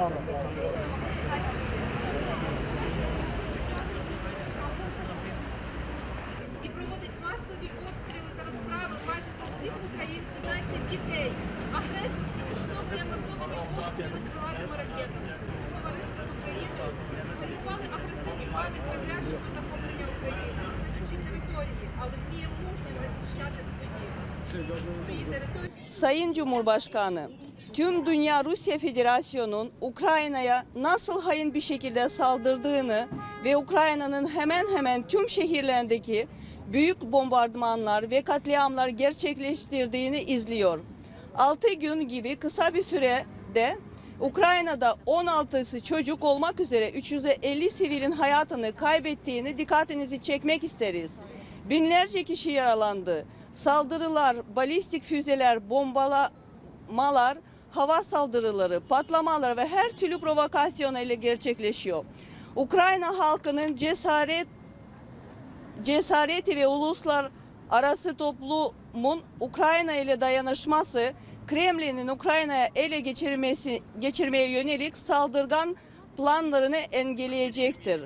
і проводить масові обстріли та розправи майже по всіх українських націй дітей. Агресор застосовує масовані обстріли крилатими ракетами. Товариство з України кваліфікували агресивні плани Кремля щодо захоплення України на чужій території, але вміє мужньо захищати свої, свої території. Sayın Cumhurbaşkanı, tüm dünya Rusya Federasyonu'nun Ukrayna'ya nasıl hain bir şekilde saldırdığını ve Ukrayna'nın hemen hemen tüm şehirlerindeki büyük bombardımanlar ve katliamlar gerçekleştirdiğini izliyor. 6 gün gibi kısa bir sürede Ukrayna'da 16'sı çocuk olmak üzere 350 sivilin hayatını kaybettiğini dikkatinizi çekmek isteriz. Binlerce kişi yaralandı. Saldırılar, balistik füzeler, bombalamalar, hava saldırıları, patlamalar ve her türlü provokasyon ile gerçekleşiyor. Ukrayna halkının cesaret cesareti ve uluslar arası toplumun Ukrayna ile dayanışması Kremlin'in Ukrayna'ya ele geçirmesi geçirmeye yönelik saldırgan planlarını engelleyecektir.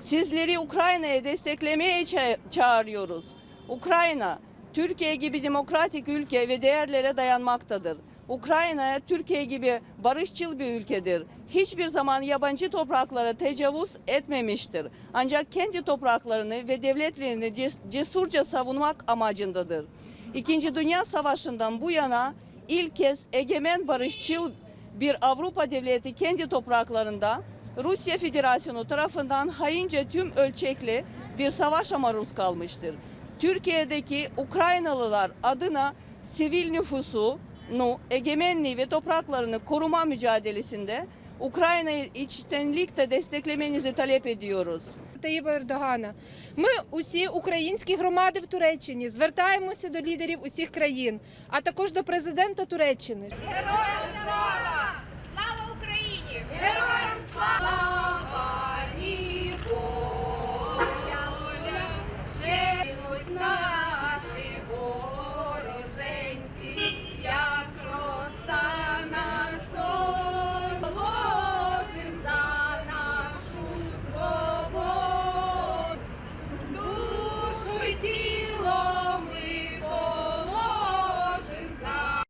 Sizleri Ukrayna'ya desteklemeye ça- çağırıyoruz. Ukrayna, Türkiye gibi demokratik ülke ve değerlere dayanmaktadır. Ukrayna, Türkiye gibi barışçıl bir ülkedir. Hiçbir zaman yabancı topraklara tecavüz etmemiştir. Ancak kendi topraklarını ve devletlerini ces- cesurca savunmak amacındadır. İkinci Dünya Savaşı'ndan bu yana ilk kez egemen barışçıl bir Avrupa devleti kendi topraklarında Rusya Federasyonu tarafından haince tüm ölçekli bir savaşa maruz kalmıştır. Türkiye'deki Ukraynalılar adına sivil nüfusunu, egemenliği ve topraklarını koruma mücadelesinde Ukrayna'yı içtenlikle desteklemenizi talep ediyoruz. Таїба Ердогана. Ми усі українські громади в Туреччині звертаємося до лідерів усіх країн, а також до президента Туреччини. Героям